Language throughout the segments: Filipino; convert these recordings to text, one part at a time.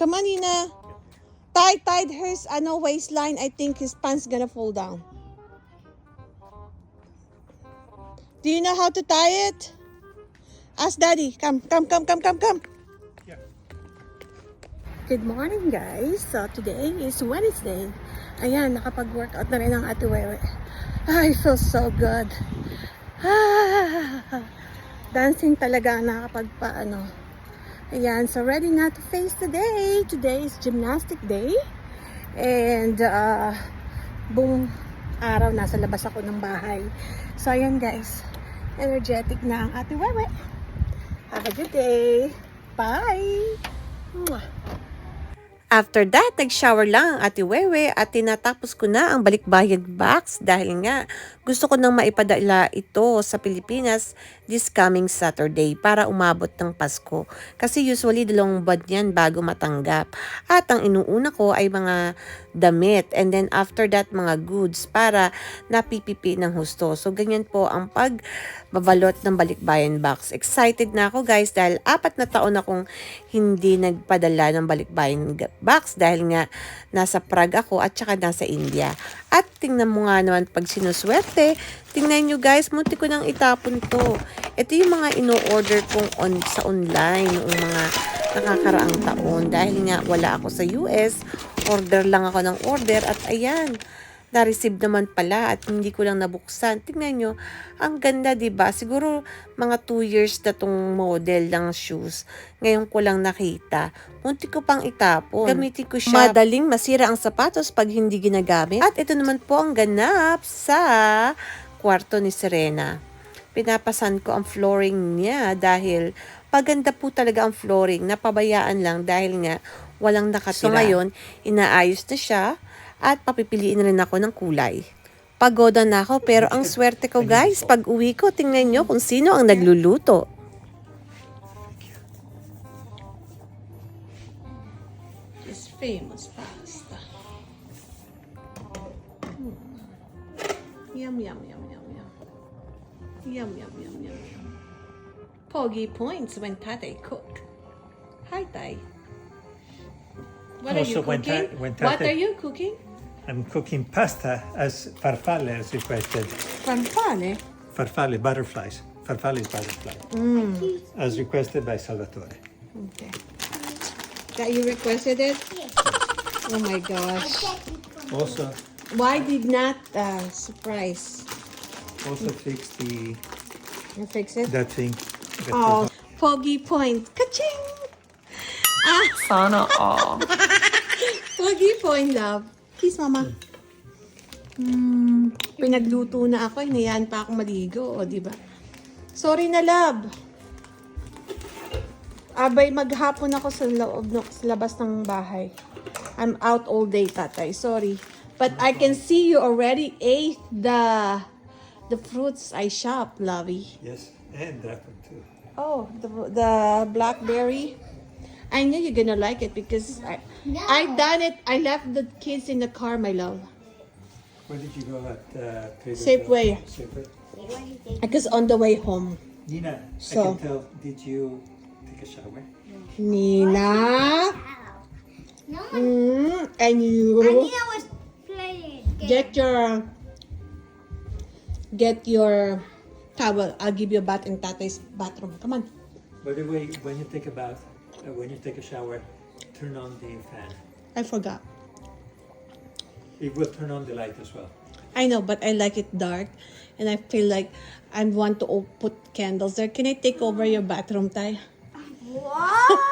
Come on, Nina. Tie, tied his ano waistline. I think his pants gonna fall down. Do you know how to tie it? Ask daddy. Come, come, come, come, come, come. Yeah. Good morning, guys. So, today is Wednesday. Ayan, nakapag-workout na rin ang ate Wewe. I feel so good. Ah, dancing talaga ang nakapagpaano. Ayan, so ready na to face the day. Today is gymnastic day. And, uh, buong araw nasa labas ako ng bahay. So, ayan guys. Energetic na ang ate Wewe. Have a good day. Bye! Mwah. After that, nag-shower lang ang ate Wewe at tinatapos ko na ang balikbayad box dahil nga gusto ko nang maipadala ito sa Pilipinas this coming Saturday para umabot ng Pasko. Kasi usually dalawang buwan yan bago matanggap. At ang inuuna ko ay mga damit and then after that mga goods para napipipi ng husto. So ganyan po ang pagbabalot ng balikbayan box. Excited na ako guys dahil apat na taon akong hindi nagpadala ng balikbayan box dahil nga nasa Prague ako at saka nasa India. At tingnan mo nga naman pag sinuswerte, tingnan nyo guys, munti ko nang itapon to. Ito yung mga ino-order kong on, sa online noong mga nakakaraang taon dahil nga wala ako sa US, order lang ako ng order at ayan, na-receive naman pala at hindi ko lang nabuksan. Tingnan nyo, ang ganda 'di ba? Siguro mga 2 years na tong model ng shoes. Ngayon ko lang nakita. Munti ko pang itapon. Gamitin ko siya. Madaling masira ang sapatos pag hindi ginagamit. At ito naman po ang ganap sa kwarto ni Serena. Pinapasan ko ang flooring niya dahil paganda po talaga ang flooring. Napabayaan lang dahil nga walang nakatira. So ngayon, inaayos na siya at papipiliin rin ako ng kulay. Pagoda na ako pero ang swerte ko guys, pag uwi ko, tingnan nyo kung sino ang nagluluto. This famous pasta. Hmm. Yum, yum, yum, yum, yum. Yum, yum, yum, yum, yum. Poggy points when Tate cook. Hi, Tay. What are you when cooking? Ta- when what Tate- are you cooking? I'm cooking pasta as farfalle as requested. Farfalle. Farfalle, butterflies. Farfalle is butterfly. As requested by Salvatore. Okay. That you requested it? Oh my gosh. Also, Why did not uh, surprise? also fix the You fix it? that thing. that Oh, was- Poggy point. Kaching! Ah, Sana all. Poggy point, love. Kiss, mama. Hmm, pinagluto na ako. Hinayaan pa ako maligo, o, di ba? Sorry na, love. Abay, maghapon ako sa loob ng sa labas ng bahay. I'm out all day, tatay. Sorry. But I can see you already ate the the fruits I shop, lovey. Yes, and that one too. Oh, the the blackberry. I knew you're gonna like it because I I done it. I left the kids in the car, my love. Where did you go at uh, Trader Safeway. Joe's? Safeway. Because on the way home, Nina, So- I can tell. Did you take a shower? Nina, No mm, and you Nina was playing. get your get your towel. I'll give you a bath in Tatay's bathroom. Come on. By the way, when you take a bath, when you take a shower, turn on the fan. I forgot. It will turn on the light as well. I know, but I like it dark, and I feel like I want to put candles there. Can I take over your bathroom, Tay? What?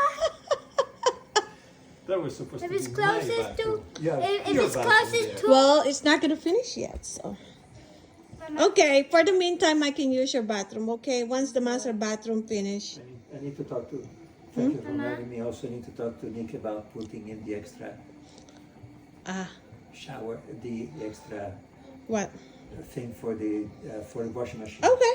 That was supposed If to it's be my closest to. Yeah, if, if it's closest there. to, Well, it's not gonna finish yet, so. Okay, for the meantime, I can use your bathroom, okay? Once the master bathroom finish. I need, I need to talk to. Thank you for reminding me. Also, need to talk to Nick about putting in the extra Ah, shower, the extra what? thing for the uh, for the washing machine. Okay,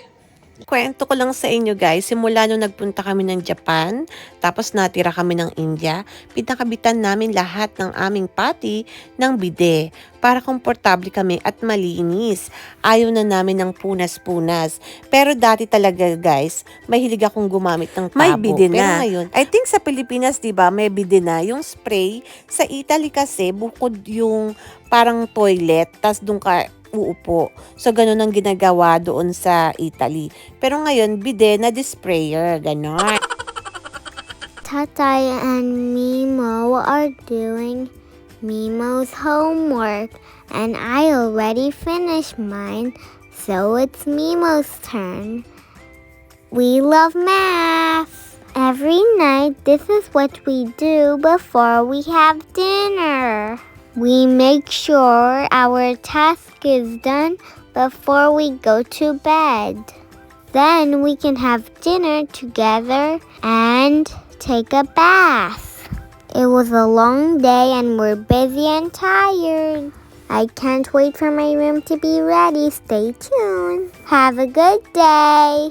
Kwento ko lang sa inyo guys, simula nung nagpunta kami ng Japan, tapos natira kami ng India, pinakabitan namin lahat ng aming pati ng bide para komportable kami at malinis. Ayaw na namin ng punas-punas. Pero dati talaga guys, mahilig akong gumamit ng tabo. May bide Pero na. ngayon, I think sa Pilipinas, di ba, may bide na. Yung spray, sa Italy kasi, bukod yung parang toilet, tas doon ka uupo. So, ganun ang ginagawa doon sa Italy. Pero ngayon, bide na sprayer, ganon. Tatay and Mimo are doing Mimo's homework, and I already finished mine, so it's Mimo's turn. We love math. Every night, this is what we do before we have dinner. We make sure our task is done before we go to bed. Then we can have dinner together and take a bath. It was a long day and we're busy and tired. I can't wait for my room to be ready. Stay tuned. Have a good day.